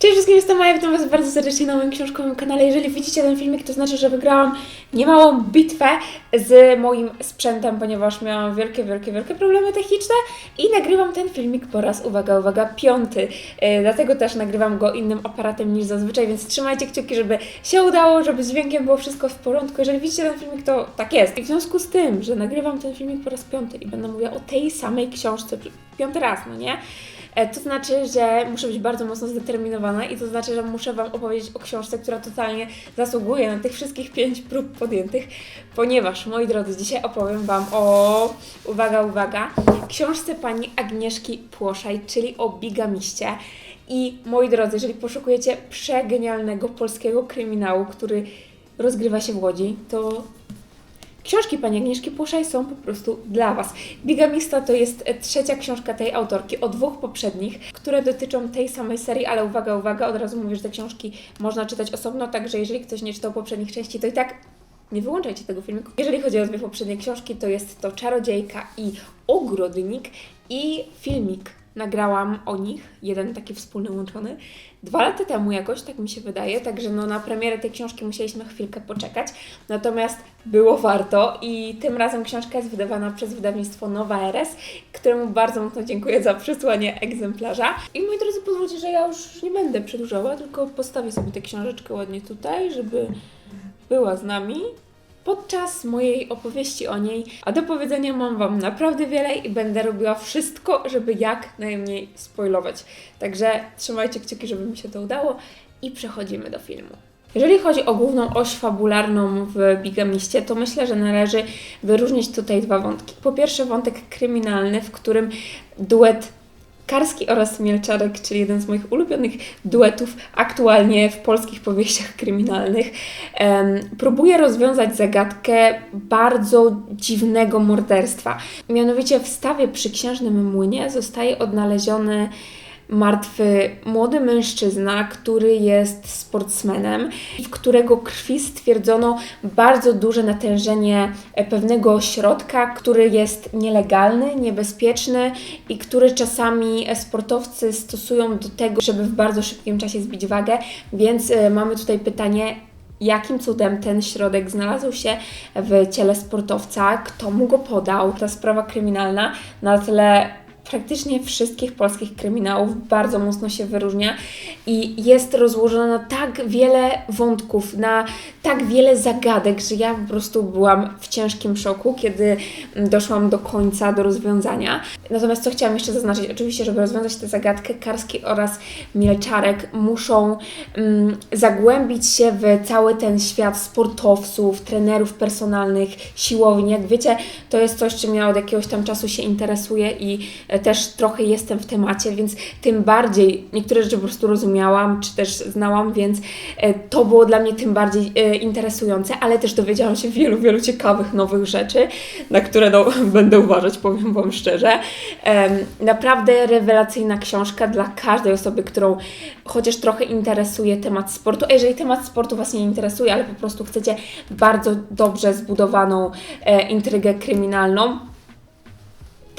Cześć wszystkim, jestem Maja, witam Was bardzo serdecznie na moim książkowym kanale. Jeżeli widzicie ten filmik, to znaczy, że wygrałam niemałą bitwę z moim sprzętem, ponieważ miałam wielkie, wielkie, wielkie problemy techniczne i nagrywam ten filmik po raz, uwaga, uwaga, piąty. E, dlatego też nagrywam go innym aparatem niż zazwyczaj, więc trzymajcie kciuki, żeby się udało, żeby z dźwiękiem było wszystko w porządku. Jeżeli widzicie ten filmik, to tak jest. I w związku z tym, że nagrywam ten filmik po raz piąty i będę mówiła o tej samej książce piąty raz, no nie? E, To znaczy, że muszę być bardzo mocno zdeterminowana i to znaczy, że muszę Wam opowiedzieć o książce, która totalnie zasługuje na tych wszystkich pięć prób podjętych, ponieważ, moi drodzy, dzisiaj opowiem Wam o, uwaga, uwaga, książce pani Agnieszki Płoszaj, czyli o bigamiście. I moi drodzy, jeżeli poszukujecie przegenialnego polskiego kryminału, który rozgrywa się w Łodzi, to Książki pani Agnieszki Płoszaj są po prostu dla Was. Bigamista to jest e, trzecia książka tej autorki o dwóch poprzednich, które dotyczą tej samej serii, ale uwaga, uwaga, od razu mówię, że te książki można czytać osobno, także jeżeli ktoś nie czytał poprzednich części, to i tak nie wyłączajcie tego filmiku. Jeżeli chodzi o dwie poprzednie książki, to jest to Czarodziejka i Ogrodnik i filmik. Nagrałam o nich, jeden taki wspólny łączony, dwa lata temu jakoś, tak mi się wydaje, także no na premierę tej książki musieliśmy chwilkę poczekać, natomiast było warto i tym razem książka jest wydawana przez wydawnictwo Nowa RS, któremu bardzo mocno dziękuję za przysłanie egzemplarza. I moi drodzy, pozwólcie, że ja już nie będę przedłużała, tylko postawię sobie tę książeczkę ładnie tutaj, żeby była z nami podczas mojej opowieści o niej, a do powiedzenia mam Wam naprawdę wiele i będę robiła wszystko, żeby jak najmniej spoilować. Także trzymajcie kciuki, żeby mi się to udało i przechodzimy do filmu. Jeżeli chodzi o główną oś fabularną w Bigamiście, to myślę, że należy wyróżnić tutaj dwa wątki. Po pierwsze wątek kryminalny, w którym duet Karski oraz Mielczarek, czyli jeden z moich ulubionych duetów aktualnie w polskich powieściach kryminalnych, próbuje rozwiązać zagadkę bardzo dziwnego morderstwa. Mianowicie w stawie przy księżnym młynie zostaje odnaleziony martwy młody mężczyzna, który jest sportsmenem, w którego krwi stwierdzono bardzo duże natężenie e, pewnego środka, który jest nielegalny, niebezpieczny i który czasami e, sportowcy stosują do tego, żeby w bardzo szybkim czasie zbić wagę, więc e, mamy tutaj pytanie, jakim cudem ten środek znalazł się w ciele sportowca, kto mu go podał. Ta sprawa kryminalna na tle praktycznie wszystkich polskich kryminałów bardzo mocno się wyróżnia i jest rozłożona na tak wiele wątków, na tak wiele zagadek, że ja po prostu byłam w ciężkim szoku, kiedy mm, doszłam do końca, do rozwiązania. Natomiast co chciałam jeszcze zaznaczyć, oczywiście, żeby rozwiązać tę zagadkę, Karski oraz Mielczarek muszą mm, zagłębić się w cały ten świat sportowców, trenerów personalnych, siłowni. Jak wiecie, to jest coś, czym ja od jakiegoś tam czasu się interesuję i e, też trochę jestem w temacie, więc tym bardziej niektóre rzeczy po prostu rozumiałam, czy też znałam, więc e, to było dla mnie tym bardziej e, interesujące, ale też dowiedziałam się wielu, wielu ciekawych nowych rzeczy, na które no, będę uważać, powiem Wam szczerze. Naprawdę rewelacyjna książka dla każdej osoby, którą chociaż trochę interesuje temat sportu. A jeżeli temat sportu Was nie interesuje, ale po prostu chcecie bardzo dobrze zbudowaną e, intrygę kryminalną,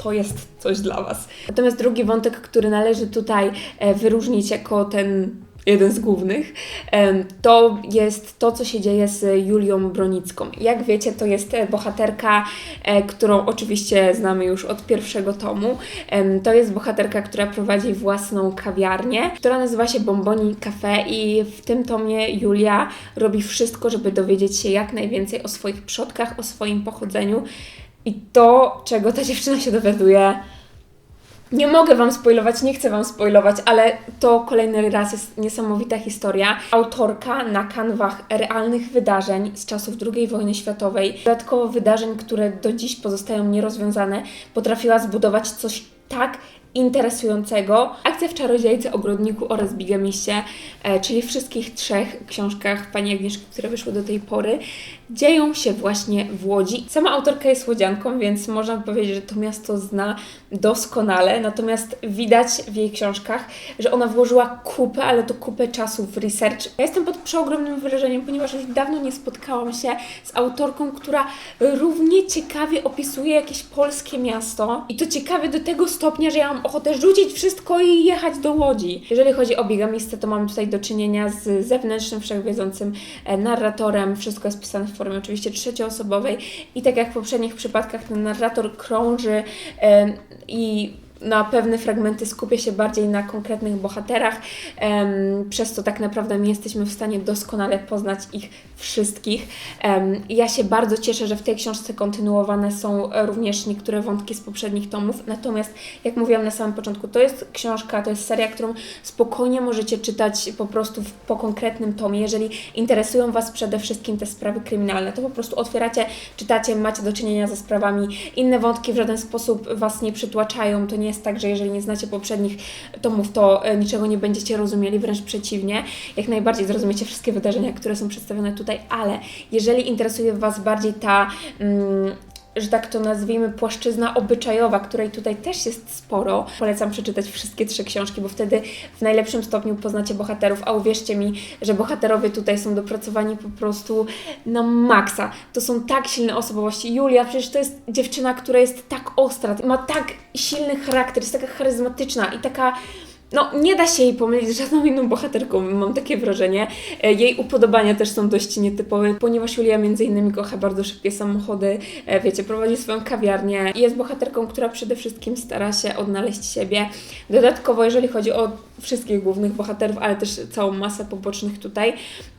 to jest coś dla Was. Natomiast drugi wątek, który należy tutaj e, wyróżnić jako ten jeden z głównych, em, to jest to, co się dzieje z Julią Bronicką. Jak wiecie, to jest e, bohaterka, e, którą oczywiście znamy już od pierwszego tomu. To jest bohaterka, która prowadzi własną kawiarnię, która nazywa się Bomboni Cafe i w tym tomie Julia robi wszystko, żeby dowiedzieć się jak najwięcej o swoich przodkach, o swoim pochodzeniu. I to, czego ta dziewczyna się dowiaduje, nie mogę Wam spoilować, nie chcę Wam spoilować, ale to kolejny raz jest niesamowita historia. Autorka na kanwach realnych wydarzeń z czasów II wojny światowej, dodatkowo wydarzeń, które do dziś pozostają nierozwiązane, potrafiła zbudować coś tak interesującego. Akcja w Czarodziejce, Ogrodniku oraz Bigamiście, e, czyli wszystkich trzech książkach pani Agnieszki, które wyszły do tej pory, dzieją się właśnie w Łodzi. Sama autorka jest łodzianką, więc można powiedzieć, że to miasto zna doskonale, natomiast widać w jej książkach, że ona włożyła kupę, ale to kupę czasu w research. Ja jestem pod przeogromnym wrażeniem, ponieważ już dawno nie spotkałam się z autorką, która równie ciekawie opisuje jakieś polskie miasto i to ciekawie do tego stopnia, że ja mam ochotę rzucić wszystko i jechać do Łodzi. Jeżeli chodzi o bigamistę, to mamy tutaj do czynienia z zewnętrznym, wszechwiedzącym e, narratorem. Wszystko jest pisane w formie oczywiście trzecioosobowej i tak jak w poprzednich przypadkach ten narrator krąży e, i na pewne fragmenty skupia się bardziej na konkretnych bohaterach, przez co tak naprawdę my jesteśmy w stanie doskonale poznać ich wszystkich. Ja się bardzo cieszę, że w tej książce kontynuowane są również niektóre wątki z poprzednich tomów. Natomiast, jak mówiłam na samym początku, to jest książka, to jest seria, którą spokojnie możecie czytać po prostu po konkretnym tomie. Jeżeli interesują Was przede wszystkim te sprawy kryminalne, to po prostu otwieracie, czytacie, macie do czynienia ze sprawami. Inne wątki w żaden sposób Was nie przytłaczają. To nie jest tak, że jeżeli nie znacie poprzednich tomów, to e, niczego nie będziecie rozumieli, wręcz przeciwnie. Jak najbardziej zrozumiecie wszystkie wydarzenia, które są przedstawione tutaj, ale jeżeli interesuje Was bardziej ta. Mm, że tak to nazwijmy, płaszczyzna obyczajowa, której tutaj też jest sporo. Polecam przeczytać wszystkie trzy książki, bo wtedy w najlepszym stopniu poznacie bohaterów, a uwierzcie mi, że bohaterowie tutaj są dopracowani po prostu na maksa. To są tak silne osobowości. Julia, przecież to jest dziewczyna, która jest tak ostra, ma tak silny charakter, jest taka charyzmatyczna i taka no, nie da się jej pomylić z żadną inną bohaterką, mam takie wrażenie. E, Jej upodobania też są dość nietypowe, ponieważ Julia między innymi kocha bardzo szybkie samochody, e, wiecie, prowadzi swoją kawiarnię i jest bohaterką, która przede wszystkim stara się odnaleźć siebie. Dodatkowo, jeżeli chodzi o wszystkich głównych bohaterów, ale też całą masę pobocznych tutaj,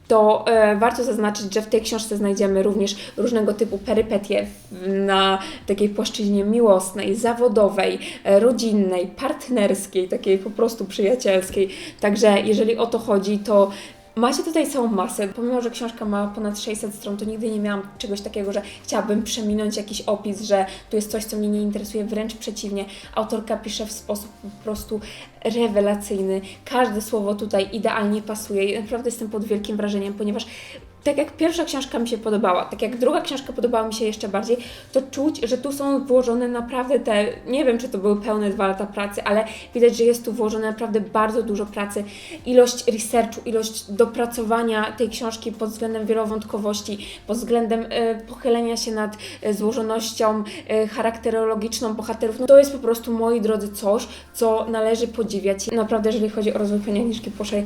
to e, warto zaznaczyć, że w tej książce znajdziemy również różnego typu perypetie na takiej płaszczyźnie miłosnej, zawodowej, e, rodzinnej, partnerskiej, takiej po prostu przyjacielskiej. Także jeżeli o to chodzi, to Macie tutaj całą masę. Pomimo, że książka ma ponad 600 stron, to nigdy nie miałam czegoś takiego, że chciałabym przeminąć jakiś opis, że tu jest coś, co mnie nie interesuje. Wręcz przeciwnie, autorka pisze w sposób po prostu rewelacyjny. Każde słowo tutaj idealnie pasuje i naprawdę jestem pod wielkim wrażeniem, ponieważ tak jak pierwsza książka mi się podobała, tak jak druga książka podobała mi się jeszcze bardziej, to czuć, że tu są włożone naprawdę te, nie wiem czy to były pełne dwa lata pracy, ale widać, że jest tu włożone naprawdę bardzo dużo pracy. Ilość researchu, ilość dopracowania tej książki pod względem wielowątkowości, pod względem e, pochylenia się nad e, złożonością e, charakterologiczną bohaterów, no to jest po prostu, moi drodzy, coś, co należy podziwiać. Naprawdę, jeżeli chodzi o rozwój Agnieszki Poszej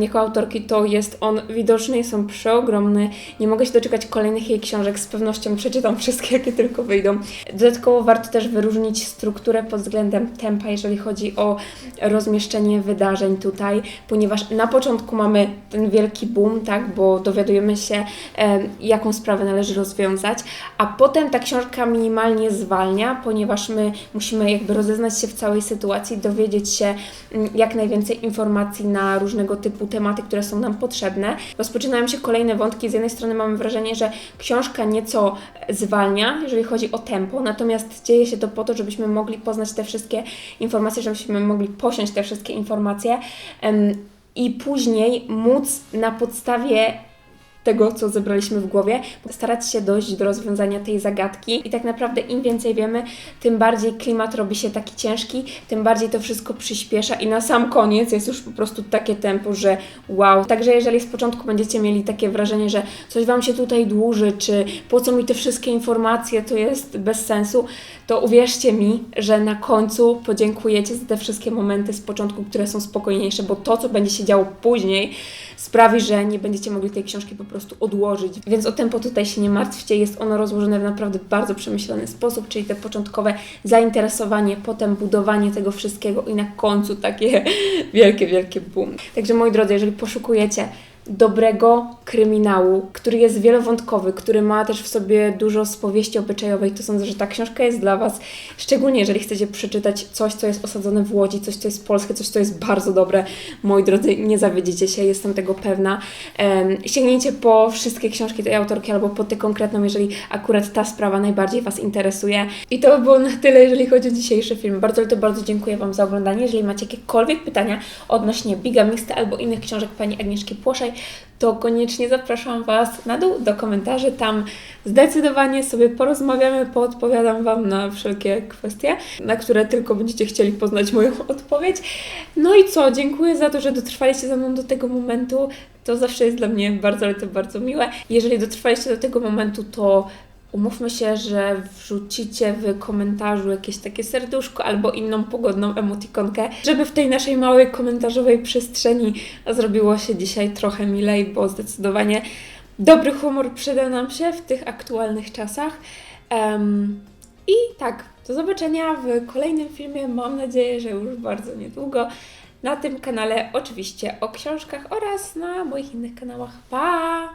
jako autorki, to jest on widoczny, jest on przeogromny. Nie mogę się doczekać kolejnych jej książek, z pewnością przeczytam wszystkie, jakie tylko wyjdą. Dodatkowo warto też wyróżnić strukturę pod względem tempa, jeżeli chodzi o rozmieszczenie wydarzeń tutaj, ponieważ na początku mamy ten wielki boom, tak, bo dowiadujemy się, jaką sprawę należy rozwiązać, a potem ta książka minimalnie zwalnia, ponieważ my musimy jakby rozeznać się w całej sytuacji, dowiedzieć się mm, jak najwięcej informacji na różnego typu tematy, które są nam potrzebne. Rozpoczynają się kolejne wątki. Z jednej strony mamy wrażenie, że książka nieco zwalnia, jeżeli chodzi o tempo, natomiast dzieje się to po to, żebyśmy mogli poznać te wszystkie informacje, żebyśmy mogli posiąść te wszystkie informacje i później móc na podstawie tego, co zebraliśmy w głowie, starać się dojść do rozwiązania tej zagadki. I tak naprawdę im więcej wiemy, tym bardziej klimat robi się taki ciężki, tym bardziej to wszystko przyspiesza i na sam koniec jest już po prostu takie tempo, że wow. Także jeżeli z początku będziecie mieli takie wrażenie, że coś Wam się tutaj dłuży, czy po co mi te wszystkie informacje, to jest bez sensu, to uwierzcie mi, że na końcu podziękujecie za te wszystkie momenty z początku, które są spokojniejsze, bo to, co będzie się działo później, sprawi, że nie będziecie mogli tej książki po prostu odłożyć. Więc o tempo tutaj się nie martwcie, jest ono rozłożone w naprawdę bardzo przemyślany sposób, czyli te początkowe zainteresowanie, potem budowanie tego wszystkiego i na końcu takie wielkie, wielkie boom. Także moi drodzy, jeżeli poszukujecie dobrego kryminału, który jest wielowątkowy, który ma też w sobie dużo z powieści obyczajowej, to sądzę, że ta książka jest dla Was, szczególnie jeżeli chcecie przeczytać coś, co jest osadzone w Łodzi, coś, co jest polskie, coś, co jest bardzo dobre. Moi drodzy, nie zawiedziecie się, jestem tego pewna. Em, sięgnijcie po wszystkie książki tej autorki albo po tę konkretną, jeżeli akurat ta sprawa najbardziej Was interesuje. I to by było na tyle, jeżeli chodzi o dzisiejszy film. Bardzo, to bardzo dziękuję Wam za oglądanie. Jeżeli macie jakiekolwiek pytania odnośnie Bigamisty albo innych książek Pani Agnieszki Płoszej, to koniecznie zapraszam Was na dół do komentarzy. Tam zdecydowanie sobie porozmawiamy, poodpowiadam Wam na wszelkie kwestie, na które tylko będziecie chcieli poznać moją odpowiedź. No i co? Dziękuję za to, że dotrwaliście ze mną do tego momentu. To zawsze jest dla mnie bardzo, ale to bardzo miłe. Jeżeli dotrwaliście do tego momentu, to umówmy się, że wrzucicie w komentarzu jakieś takie serduszko albo inną pogodną emotikonkę, żeby w tej naszej małej komentarzowej przestrzeni zrobiło się dzisiaj trochę milej, bo zdecydowanie dobry humor przyda nam się w tych aktualnych czasach. Em, I tak, do zobaczenia w kolejnym filmie. Mam nadzieję, że już bardzo niedługo. Na tym kanale oczywiście o książkach oraz na moich innych kanałach. Pa!